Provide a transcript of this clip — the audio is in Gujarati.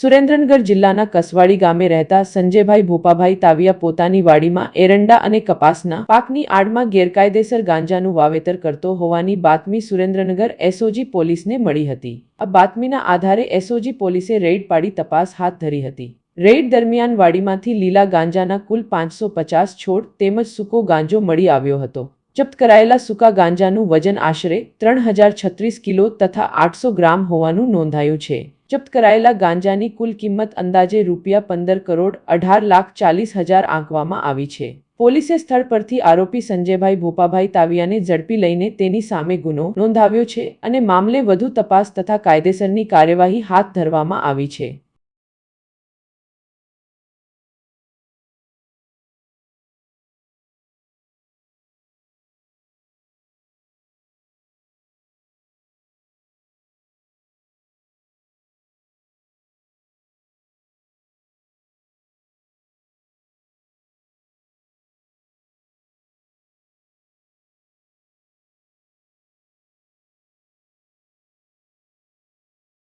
સુરેન્દ્રનગર જિલ્લાના કસવાડી ગામે રહેતા સંજયભાઈ ભોપાભાઈ તાવિયા પોતાની વાડીમાં એરંડા અને કપાસના પાકની આડમાં ગેરકાયદેસર ગાંજાનું વાવેતર કરતો હોવાની બાતમી સુરેન્દ્રનગર એસઓજી પોલીસને મળી હતી. આ બાતમીના આધારે એસઓજી પોલીસે રેડ પાડી તપાસ હાથ ધરી હતી. રેડ દરમિયાન વાડીમાંથી લીલા ગાંજાના કુલ પાંચસો પચાસ છોડ તેમજ સૂકો ગાંજો મળી આવ્યો હતો. જપ્ત કરાયેલા સૂકા ગાંજાનું વજન આશરે ત્રણ હજાર છત્રીસ કિલો તથા આઠસો ગ્રામ હોવાનું નોંધાયું છે. જપ્ત કરાયેલા ગાંજાની કુલ કિંમત અંદાજે રૂપિયા પંદર કરોડ અઢાર લાખ ચાલીસ હજાર આંકવામાં આવી છે. પોલીસે સ્થળ પરથી આરોપી સંજયભાઈ ભોપાભાઈ તાવિયાને ઝડપી લઈને તેની સામે ગુનો નોંધાવ્યો છે અને મામલે વધુ તપાસ તથા કાયદેસરની કાર્યવાહી હાથ ધરવામાં આવી છે.